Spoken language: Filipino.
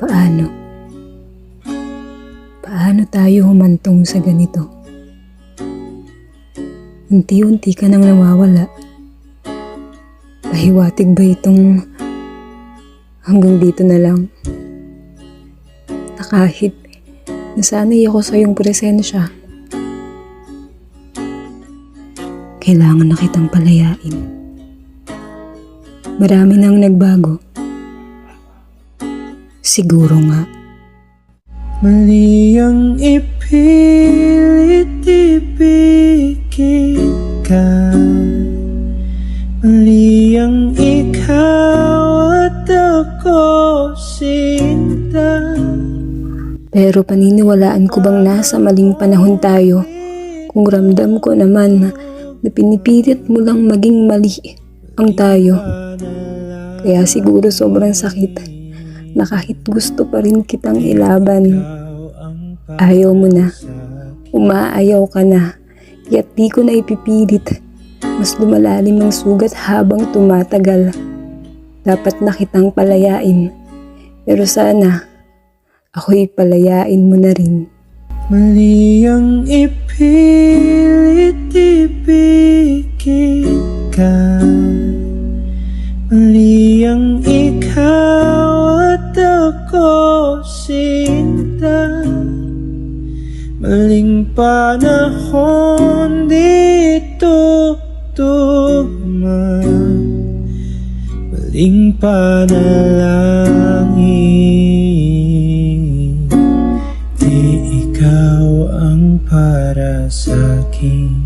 Paano? Paano tayo humantong sa ganito? Unti-unti ka nang nawawala. Pahiwatig ba itong hanggang dito na lang? Na kahit nasanay ako sa iyong presensya, kailangan na kitang palayain. Marami nang nagbago. Siguro nga. Mali ang ipilit ibigin ka Mali ang ikaw at ako sinta Pero paniniwalaan ko bang nasa maling panahon tayo kung ramdam ko naman na pinipilit mo lang maging mali ang tayo. Kaya siguro sobrang sakit na kahit gusto pa rin kitang ilaban. Ayaw mo na. Umaayaw ka na. Kaya't di ko na ipipilit. Mas lumalalim ang sugat habang tumatagal. Dapat na kitang palayain. Pero sana, ako'y palayain mo na rin. Mali ang ipilit ibigin ka. Mali ang ikaw at ako sinta. Maling panahon dito tugma. Maling panalangin ikaw ang para sa akin